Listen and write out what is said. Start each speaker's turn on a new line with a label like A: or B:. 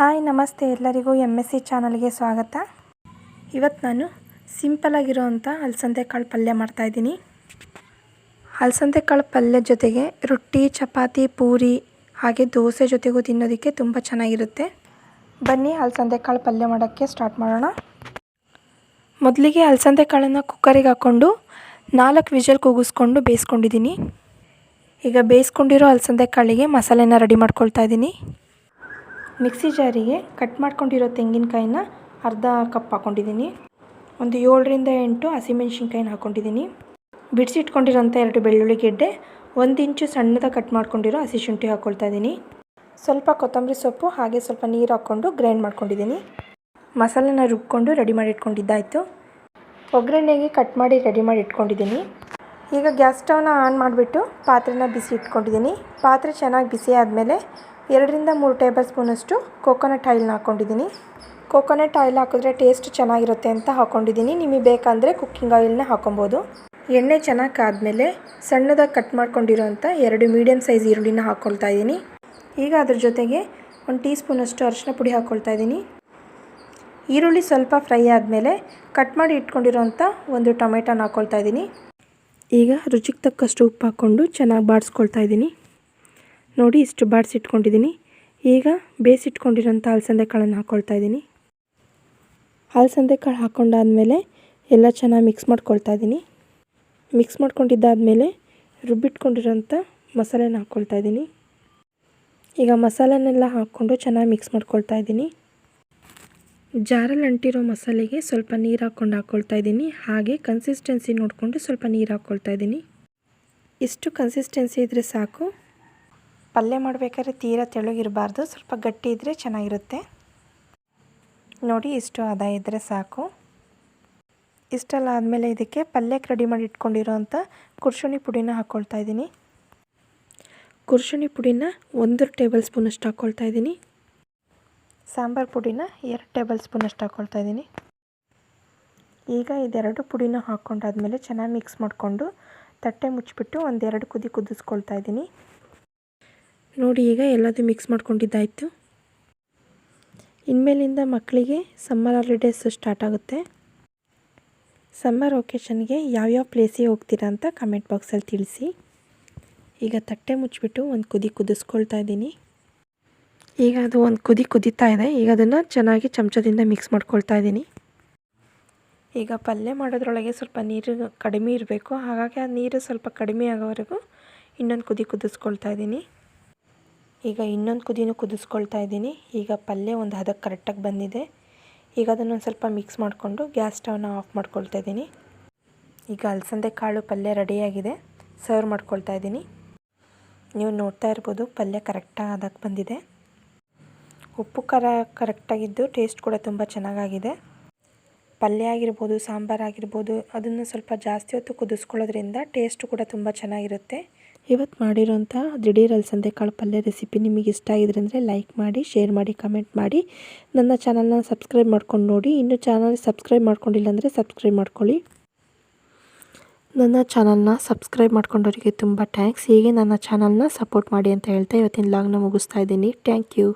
A: Hi, ನಮಸ್ತೆ. ಎಲ್ಲರಿಗೂ M S C ಚಾನಲ್ಗೆ ಸ್ವಾಗತ. ಇವತ್ತು ನಾನು ಸಿಂಪಲಾಗಿರೋವಂಥ ಅಲಸಂದೆ ಕಾಳು ಪಲ್ಯ ಮಾಡ್ತಾಯಿದ್ದೀನಿ ಅಲಸಂದೆ ಕಾಳು ಪಲ್ಯ ಜೊತೆಗೆ ರೊಟ್ಟಿ, ಚಪಾತಿ, ಪೂರಿ, ಹಾಗೆ ದೋಸೆ ಜೊತೆಗೂ ತಿನ್ನೋದಕ್ಕೆ ತುಂಬ ಚೆನ್ನಾಗಿರುತ್ತೆ. ಬನ್ನಿ ಅಲಸಂದೆ ಕಾಳು ಪಲ್ಯ ಮಾಡೋಕ್ಕೆ ಸ್ಟಾರ್ಟ್ ಮಾಡೋಣ. ಮೊದಲಿಗೆ ಅಲಸಂದೆ ಕಾಳನ್ನು ಕುಕ್ಕರಿಗೆ ಹಾಕ್ಕೊಂಡು ನಾಲ್ಕು ವಿಜಲ್ ಕೂಗಿಸ್ಕೊಂಡು ಬೇಯಿಸ್ಕೊಂಡಿದ್ದೀನಿ. ಈಗ ಬೇಯಿಸ್ಕೊಂಡಿರೋ ಅಲಸಂದೆ ಕಾಳಿಗೆ ಮಸಾಲೆನ ರೆಡಿ ಮಾಡ್ಕೊಳ್ತಾ ಇದ್ದೀನಿ. ಮಿಕ್ಸಿ ಜಾರಿಗೆ ಕಟ್ ಮಾಡ್ಕೊಂಡಿರೋ ತೆಂಗಿನಕಾಯಿನ ಅರ್ಧ ಕಪ್ ಹಾಕ್ಕೊಂಡಿದ್ದೀನಿ. ಒಂದು ಏಳರಿಂದ ಎಂಟು ಹಸಿಮೆಣ್ಸಿನ್ಕಾಯಿನ ಹಾಕ್ಕೊಂಡಿದ್ದೀನಿ. ಬಿಡಿಸಿಟ್ಕೊಂಡಿರೋಂಥ ಎರಡು ಬೆಳ್ಳುಳ್ಳಿ ಗೆಡ್ಡೆ, ಒಂದು ಇಂಚು ಸಣ್ಣದಾಗಿ ಕಟ್ ಮಾಡ್ಕೊಂಡಿರೋ ಹಸಿ ಶುಂಠಿ ಹಾಕ್ಕೊಳ್ತಾ ಇದ್ದೀನಿ. ಸ್ವಲ್ಪ ಕೊತ್ತಂಬರಿ ಸೊಪ್ಪು, ಹಾಗೆ ಸ್ವಲ್ಪ ನೀರು ಹಾಕ್ಕೊಂಡು ಗ್ರೈಂಡ್ ಮಾಡ್ಕೊಂಡಿದ್ದೀನಿ. ಮಸಾಲೆನ ರುಬ್ಕೊಂಡು ರೆಡಿ ಮಾಡಿ ಇಟ್ಕೊಂಡಿದ್ದಾಯಿತು. ಒಗ್ಗರಣೆಗೆ ಕಟ್ ಮಾಡಿ ರೆಡಿ ಮಾಡಿ ಇಟ್ಕೊಂಡಿದ್ದೀನಿ. ಈಗ ಗ್ಯಾಸ್ ಸ್ಟವ್ನ ಆನ್ ಮಾಡಿಬಿಟ್ಟು ಪಾತ್ರೆನ ಬಿಸಿ ಇಟ್ಕೊಂಡಿದ್ದೀನಿ. ಪಾತ್ರೆ ಚೆನ್ನಾಗಿ ಬಿಸಿ ಆದಮೇಲೆ ಎರಡರಿಂದ ಮೂರು ಟೇಬಲ್ ಸ್ಪೂನಷ್ಟು ಕೋಕೋನಟ್ ಆಯಿಲ್ನ ಹಾಕ್ಕೊಂಡಿದ್ದೀನಿ. ಕೋಕೋನಟ್ ಆಯಿಲ್ ಹಾಕಿದ್ರೆ ಟೇಸ್ಟ್ ಚೆನ್ನಾಗಿರುತ್ತೆ ಅಂತ ಹಾಕ್ಕೊಂಡಿದ್ದೀನಿ. ನಿಮಗೆ ಬೇಕಂದರೆ ಕುಕ್ಕಿಂಗ್ ಆಯಿಲ್ನ ಹಾಕ್ಕೊಬೋದು. ಎಣ್ಣೆ ಚೆನ್ನಾಗಿ ಕಾದಮೇಲೆ ಸಣ್ಣದಾಗಿ ಕಟ್ ಮಾಡ್ಕೊಂಡಿರೋಂಥ ಎರಡು ಮೀಡಿಯಮ್ ಸೈಜ್ ಈರುಳ್ಳಿನ ಹಾಕ್ಕೊಳ್ತಾ ಇದ್ದೀನಿ. ಈಗ ಅದ್ರ ಜೊತೆಗೆ ಒಂದು ಟೀ ಸ್ಪೂನಷ್ಟು ಅರಿಶಿನ ಪುಡಿ ಹಾಕ್ಕೊಳ್ತಾ ಇದ್ದೀನಿ. ಈರುಳ್ಳಿ ಸ್ವಲ್ಪ ಫ್ರೈ ಆದಮೇಲೆ ಕಟ್ ಮಾಡಿ ಇಟ್ಕೊಂಡಿರೋಂಥ ಒಂದು ಟೊಮೆಟೊನ ಹಾಕ್ಕೊಳ್ತಾ ಇದ್ದೀನಿ. ಈಗ ರುಚಿಗೆ ತಕ್ಕಷ್ಟು ಉಪ್ಪು ಹಾಕ್ಕೊಂಡು ಚೆನ್ನಾಗಿ ಬಾಡಿಸ್ಕೊಳ್ತಾ ಇದ್ದೀನಿ. ನೋಡಿ ಇಷ್ಟು ಬಾಡಿಸಿಟ್ಕೊಂಡಿದ್ದೀನಿ ಈಗ ಬೇಯಿಸಿಟ್ಕೊಂಡಿರೋಂಥ ಅಲಸಂದೆ ಕಾಳನ್ನು ಹಾಕ್ಕೊಳ್ತಾ ಇದ್ದೀನಿ. ಅಲಸಂದೆ ಕಾಳು ಹಾಕ್ಕೊಂಡಾದಮೇಲೆ ಎಲ್ಲ ಚೆನ್ನಾಗಿ ಮಿಕ್ಸ್ ಮಾಡ್ಕೊಳ್ತಾ ಇದ್ದೀನಿ. ಮಿಕ್ಸ್ ಮಾಡ್ಕೊಂಡಿದ್ದಾದಮೇಲೆ ರುಬ್ಬಿಟ್ಕೊಂಡಿರೋಂಥ ಮಸಾಲೆನ ಹಾಕ್ಕೊಳ್ತಾ ಇದ್ದೀನಿ. ಈಗ ಮಸಾಲೆನೆಲ್ಲ ಹಾಕ್ಕೊಂಡು ಚೆನ್ನಾಗಿ ಮಿಕ್ಸ್ ಮಾಡ್ಕೊಳ್ತಾ ಇದ್ದೀನಿ. ಜಾರಲ್ಲಿ ಅಂಟಿರೋ ಮಸಾಲೆಗೆ ಸ್ವಲ್ಪ ನೀರು ಹಾಕ್ಕೊಂಡು ಹಾಕ್ಕೊಳ್ತಾ ಇದ್ದೀನಿ. ಹಾಗೆ ಕನ್ಸಿಸ್ಟೆನ್ಸಿ ನೋಡಿಕೊಂಡು ಸ್ವಲ್ಪ ನೀರು ಹಾಕ್ಕೊಳ್ತಾ ಇದ್ದೀನಿ. ಇಷ್ಟು ಕನ್ಸಿಸ್ಟೆನ್ಸಿ ಇದ್ದರೆ ಸಾಕು. ಪಲ್ಯ ಮಾಡಬೇಕಾದ್ರೆ ತೀರಾ ತೆಳುಗಿರಬಾರ್ದು, ಸ್ವಲ್ಪ ಗಟ್ಟಿ ಇದ್ದರೆ ಚೆನ್ನಾಗಿರುತ್ತೆ. ನೋಡಿ, ಇಷ್ಟು ಅದ ಇದ್ದರೆ ಸಾಕು. ಇಷ್ಟೆಲ್ಲ ಆದಮೇಲೆ ಇದಕ್ಕೆ ಪಲ್ಯಕ್ಕೆ ರೆಡಿ ಮಾಡಿ ಇಟ್ಕೊಂಡಿರೋ ಅಂಥ ಕುರ್ಶುಣಿ ಪುಡಿನ ಹಾಕ್ಕೊಳ್ತಾ ಇದ್ದೀನಿ. ಕುರ್ಶುಣಿ ಪುಡಿನ ಒಂದು ಟೇಬಲ್ ಸ್ಪೂನಷ್ಟು ಹಾಕ್ಕೊಳ್ತಾ ಇದ್ದೀನಿ. ಸಾಂಬಾರು ಪುಡಿನ ಎರಡು ಟೇಬಲ್ ಸ್ಪೂನಷ್ಟು ಹಾಕ್ಕೊಳ್ತಾ ಇದ್ದೀನಿ. ಈಗ ಇದೆರಡು ಪುಡಿನ ಹಾಕ್ಕೊಂಡಾದ್ಮೇಲೆ ಚೆನ್ನಾಗಿ ಮಿಕ್ಸ್ ಮಾಡಿಕೊಂಡು ತಟ್ಟೆ ಮುಚ್ಚಿಬಿಟ್ಟು ಒಂದೆರಡು ಕುದಿ ಕುದಿಸ್ಕೊಳ್ತಾ ಇದ್ದೀನಿ. ನೋಡಿ ಈಗ ಎಲ್ಲದೂ ಮಿಕ್ಸ್ ಮಾಡ್ಕೊಂಡಿದ್ದಾಯಿತು. ಇನ್ಮೇಲಿಂದ ಮಕ್ಕಳಿಗೆ ಸಮ್ಮರ್ ಹಾಲಿಡೇಸ್ ಸ್ಟಾರ್ಟ್ ಆಗುತ್ತೆ. ಸಮ್ಮರ್ ಒಕೇಶನ್ಗೆ ಯಾವ್ಯಾವ ಪ್ಲೇಸಿಗೆ ಹೋಗ್ತೀರಾ ಅಂತ ಕಮೆಂಟ್ ಬಾಕ್ಸಲ್ಲಿ ತಿಳಿಸಿ. ಈಗ ತಟ್ಟೆ ಮುಚ್ಚಿಬಿಟ್ಟು ಒಂದು ಕುದಿ ಕುದಿಸ್ಕೊಳ್ತಾ ಇದ್ದೀನಿ. ಈಗ ಅದು ಒಂದು ಕುದಿ ಕುದೀತಾ ಇದೆ. ಈಗ ಅದನ್ನು ಚೆನ್ನಾಗಿ ಚಮಚದಿಂದ ಮಿಕ್ಸ್ ಮಾಡ್ಕೊಳ್ತಾ ಇದ್ದೀನಿ. ಈಗ ಪಲ್ಯ ಮಾಡೋದ್ರೊಳಗೆ ಸ್ವಲ್ಪ ನೀರು ಕಡಿಮೆ ಇರಬೇಕು. ಹಾಗಾಗಿ ಆ ನೀರು ಸ್ವಲ್ಪ ಕಡಿಮೆ ಆಗೋವರೆಗೂ ಇನ್ನೊಂದು ಕುದಿ ಕುದಿಸ್ಕೊಳ್ತಾ ಇದ್ದೀನಿ. ಈಗ ಇನ್ನೊಂದು ಕುದಿನೂ ಕುದಿಸ್ಕೊಳ್ತಾ ಇದ್ದೀನಿ. ಈಗ ಪಲ್ಯ ಒಂದು ಹದಕ್ಕೆ ಕರೆಕ್ಟಾಗಿ ಬಂದಿದೆ. ಈಗ ಅದನ್ನು ಒಂದು ಸ್ವಲ್ಪ ಮಿಕ್ಸ್ ಮಾಡಿಕೊಂಡು ಗ್ಯಾಸ್ ಸ್ಟವ್ನ ಆಫ್ ಮಾಡ್ಕೊಳ್ತಾ ಇದ್ದೀನಿ. ಈಗ ಅಲಸಂದೆ ಕಾಳು ಪಲ್ಯ ರೆಡಿಯಾಗಿದೆ ಸರ್ವ್ ಮಾಡ್ಕೊಳ್ತಾ ಇದ್ದೀನಿ. ನೀವು ನೋಡ್ತಾ ಇರ್ಬೋದು ಪಲ್ಯ ಕರೆಕ್ಟಾಗಿ ಅದಕ್ಕೆ ಬಂದಿದೆ. ಉಪ್ಪು ಖಾರ ಕರೆಕ್ಟಾಗಿದ್ದು ಟೇಸ್ಟ್ ಕೂಡ ತುಂಬ ಚೆನ್ನಾಗಾಗಿದೆ. ಪಲ್ಯ ಆಗಿರ್ಬೋದು, ಸಾಂಬಾರು ಆಗಿರ್ಬೋದು, ಅದನ್ನು ಸ್ವಲ್ಪ ಜಾಸ್ತಿ ಹೊತ್ತು ಕುದಿಸ್ಕೊಳ್ಳೋದ್ರಿಂದ ಟೇಸ್ಟು ಕೂಡ ತುಂಬ ಚೆನ್ನಾಗಿರುತ್ತೆ. ಇವತ್ತು ಮಾಡಿರೋಂಥ ದಿಢೀರ್ ಅಲಸಂದೆ ಕಾಳು ಪಲ್ಯ ರೆಸಿಪಿ ನಿಮಗೆ ಇಷ್ಟ ಆಗಿದ್ರೆ ಅಂದರೆ ಲೈಕ್ ಮಾಡಿ ಶೇರ್ ಮಾಡಿ ಕಮೆಂಟ್ ಮಾಡಿ. ನನ್ನ ಚಾನಲ್ನ ಸಬ್ಸ್ಕ್ರೈಬ್ ಮಾಡ್ಕೊಂಡು ನೋಡಿ. ಇನ್ನು ಚಾನಲ್ ಸಬ್ಸ್ಕ್ರೈಬ್ ಮಾಡ್ಕೊಂಡಿಲ್ಲ ಅಂದರೆ ಸಬ್ಸ್ಕ್ರೈಬ್ ಮಾಡ್ಕೊಳ್ಳಿ. ನನ್ನ ಚಾನಲ್ನ ಸಬ್ಸ್ಕ್ರೈಬ್ ಮಾಡ್ಕೊಂಡವರಿಗೆ ತುಂಬ ಥ್ಯಾಂಕ್ಸ್ ಹೀಗೆ ನನ್ನ ಚಾನಲ್ನ ಸಪೋರ್ಟ್ ಮಾಡಿ ಅಂತ ಹೇಳ್ತಾ ಇವತ್ತಿನ ಲಾಗ್ನ ಮುಗಿಸ್ತಾ ಇದ್ದೀನಿ. Thank you